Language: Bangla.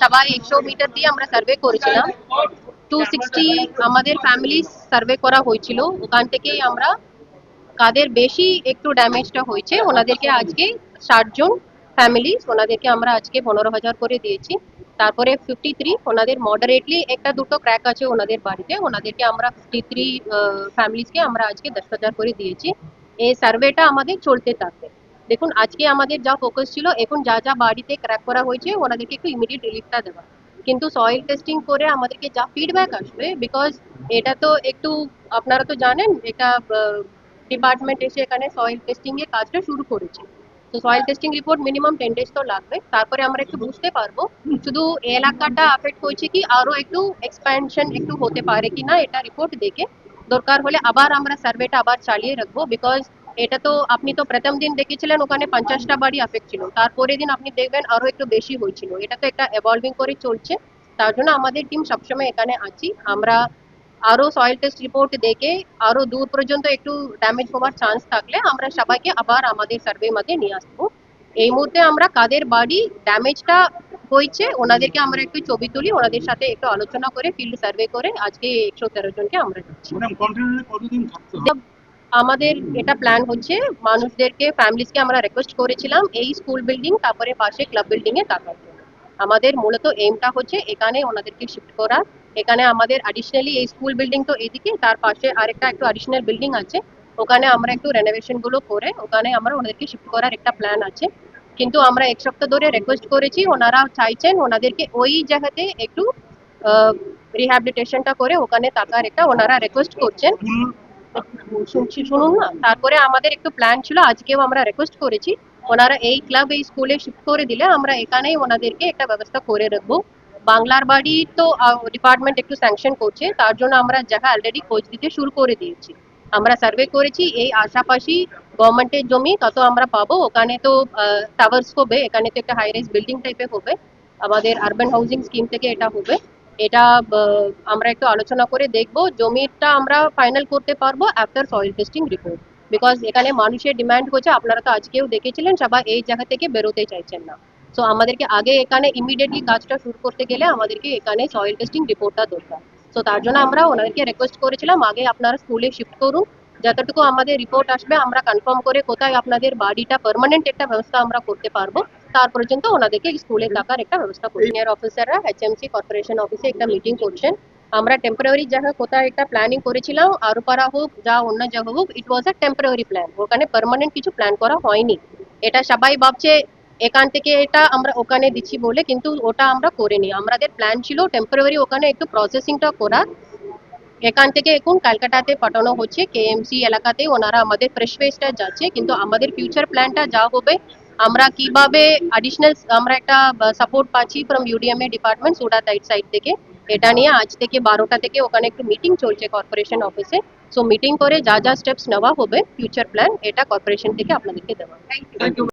সবাই একশো মিটার দিয়ে আমরা সার্ভে করেছিলাম। টু সিক্সটি আমাদের ফ্যামিলি সার্ভে করা হয়েছিল। ওখান থেকেই আমরা কাদের বেশি একটু ড্যামেজটা হয়েছে, ওনাদেরকে আজকে ষাট জন ফ্যামিলি ওনাদেরকে আমরা আজকে পনেরো হাজার করে দিয়েছি। তারপরে ফিফটি থ্রি ওনাদের মডারেটলি একটা দুটো ক্র্যাক আছে ওনাদের বাড়িতে। ওনাদেরকে আমরা ফিফটি থ্রি ফ্যামিলিজকে আমরা আজকে দশ হাজার করে দিয়েছি। এই সার্ভেটা আমাদের চলতে থাকবে। দেখুন, আজকে আমাদের যা ফোকাস ছিল, এখন যা যা বাড়িতে ক্র্যাক করা হয়েছে, ওনাদেরকে একটু ইমিডিয়েট রিলিফটা দেওয়া। কিন্তু সয়েল টেস্টিং করে আমাদেরকে যা ফিডব্যাক আসবে বিকজ এটা তো একটু, আপনারা তো জানেন এটা ডিপার্টমেন্ট এসে এখানে সয়েল টেস্টিং এর কাজটা শুরু করেছে। তো soil testing report minimum ten days তো লাগবে। তারপরে আমরা একটু বুঝতে পারব, শুধু এলাকাটা আফেক্ট হয়েছে কি, আরও একটু এক্সপ্যানশন একটু হতে পারে কি না এটা রিপোর্ট দেখে। দরকার হলে আবার আমরা সার্ভেটা আবার চালিয়ে রাখব বিকজ এটা তো আপনি তো প্রথম দিন দেখেছিলেন ওখানে পঞ্চাশটা বাড়ি আফেক্ট ছিল। তারপরে দিন আপনি দেখবেন আরও একটু বেশি হয়েছিল। এটা তো একটা এভলভিং করে চলছে। তার জন্য আমাদের টিম সবসময় এখানে আছি। আমরা আরও সয়েল টেস্ট রিপোর্ট দেখে আরও দূর পর্যন্ত একটু ড্যামেজ হওয়ার চান্স থাকলে আমরা সবাইকে আবার আমাদের সার্ভে মধ্যে নিয়ে আসব। এই মুহূর্তে আমরা কাদের বাড়ি ড্যামেজটা হয়েছে ওনাদেরকে আমরা একটু ছবি তুলি ওনাদের সাথে একটু আলোচনা করে ফিল্ড সার্ভে করে আজকে একশো তেরো জনকে আমরা আমাদের এটা প্ল্যান হচ্ছে, মানুষদেরকে ফ্যামিলিজকে আমরা রিকোয়েস্ট করেছিলাম এই স্কুল বিল্ডিং তারপরে পাশে ক্লাব বিল্ডিং থাকার জন্য। আমাদের মূলত এইমটা হচ্ছে এখানে ওনাদেরকে শিফট করা। এখানে আমাদের অ্যাডিশনালি এই স্কুল বিল্ডিং তো এদিকে, তার পাশে আরেকটা একটু অ্যাডিশনাল বিল্ডিং আছে। ওখানে আমরা একটু রেনোভেশনগুলো করে, ওখানে আমরা ওনাদেরকে শিফট করার একটা প্ল্যান আছে। কিন্তু আমরা এক সপ্তাহ ধরে রিকোয়েস্ট করেছি, ওনারা চাইছেন ওনাদেরকে ওই জায়গাতে একটু রিহ্যাবিলিটেশনটা করে ওখানে থাকার একটা ওনারা রিকোয়েস্ট করছেন। শুনছি শুনুন না? তারপরে আমাদের একটু প্ল্যান ছিল, আজকেও আমরা রিকোয়েস্ট করেছি। ওনারা এই ক্লাব এই স্কুলে শিফট করে দিলে আমরা এখানেই ওনাদেরকে একটা ব্যবস্থা করে রাখব। বাংলার বাড়ি তো ডিপার্টমেন্ট একটু স্যাংশন করছে, তার জন্য আমরা জায়গা অলরেডি খোঁজ দিতে শুরু করে দিয়েছি। আমরা সার্ভে করেছি, এই আশাপাশি গভর্নমেন্টের জমি তত আমরা পাবো। ওখানে তো টাওয়ার্স হবে, এখানে তো একটা হাই রাইজ বিল্ডিং টাইপের হবে। আমাদের আরবান হাউজিং স্কিম থেকে এটা হবে। এটা আমরা একটু আলোচনা করে দেখব, জমিটা আমরা ফাইনাল করতে পারব after soil testing report because এখানে মানুষের ডিমান্ড হচ্ছে, আপনারা তো আজকেও দেখেছিলেন, সবাই এই জায়গা থেকে বেরোতে চাইছেন না। সো আমাদেরকে আগে এখানে ইমিডিয়েটলি কাজটা শুরু করতে গেলে আমাদেরকে এখানে সয়েল টেস্টিং রিপোর্টটা দরকার। সো তার জন্য আমরা ওনাদেরকে রিকোয়েস্ট করেছিলাম, আগে আপনারা স্কুলে শিফট করুন, যতটুকু আমাদের রিপোর্ট আসবে, আমরা কনফার্ম করে কোথায় আপনাদের বাড়িটা পার্মানেন্ট একটা ব্যবস্থা আমরা করতে পারব। তার পর্যন্ত ওনাদেরকে স্কুলে থাকার একটা ব্যবস্থা করি সিনিয়র অফিসাররা এইচএমসি কর্পোরেশন অফিসে একটা মিটিং করছেন। আমরা টেম্পোরারি জায়গা কোথায় একটা প্ল্যানিং করেছিলাম আরুপাড়া হোক যা অন্য জায়গা হোক it was a temporary plan ওখানে পার্মানেন্ট কিছু প্ল্যান করা হয়নি। এটা সবাই ভাবছে এখান থেকে এটা আমরা ওখানে দিচ্ছি বলে কিন্তু ওটা আমরা করিনি। আমাদের প্ল্যান ছিল টেম্পোরারি ওখানে একটু প্রসেসিংটা করা। এখান থেকে এখন ক্যালকাটাতে পাঠানো হচ্ছে কেএমসি এলাকাতে ওনারা আমাদের ফ্রেশ ওয়েস্টটা যাচ্ছে কিন্তু আমাদের ফিউচার প্ল্যানটা যা হবে আমরা কীভাবে অ্যাডিশনাল আমরা একটা সাপোর্ট পাচ্ছি ফ্রম ইউডিএমএ ডিপার্টমেন্ট সোডা তাইট সাইড থেকে। এটা নিয়ে আজ থেকে বারোটা থেকে ওখানে একটু মিটিং চলছে কর্পোরেশন অফিসে সো মিটিং করে যা যা স্টেপস নেওয়া হবে ফিউচার প্ল্যান এটা কর্পোরেশন থেকে আপনাদেরকে দেওয়া থ্যাংক ইউ